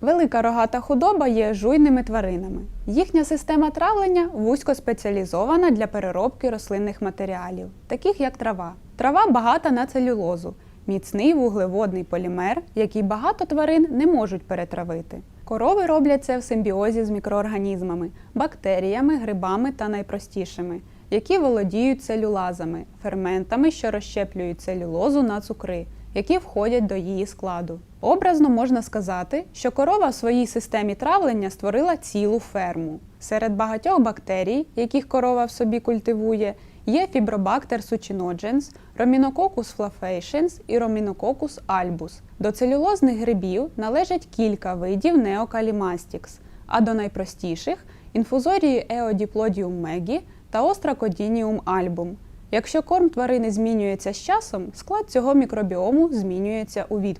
Велика рогата худоба є жуйними тваринами. Їхня система травлення вузько спеціалізована для переробки рослинних матеріалів, таких як трава. Трава багата на целюлозу, міцний вуглеводний полімер, який багато тварин не можуть перетравити. Корови роблять це в симбіозі з мікроорганізмами, бактеріями, грибами та найпростішими, які володіють целюлазами, ферментами, що розщеплюють целюлозу на цукри, які входять до її складу. Образно можна сказати, що корова в своїй системі травлення створила цілу ферму. Серед багатьох бактерій, яких корова в собі культивує, є фібробактер succinogens, Rhaminococcus flafaciens і Rhaminococcus albus. До целюлозних грибів належать кілька видів Neocallimastics, а до найпростіших інфузорії Eodiplodium megi та Ostracodinium album. Якщо корм тварини змінюється з часом, склад цього мікробіому змінюється у відповідь.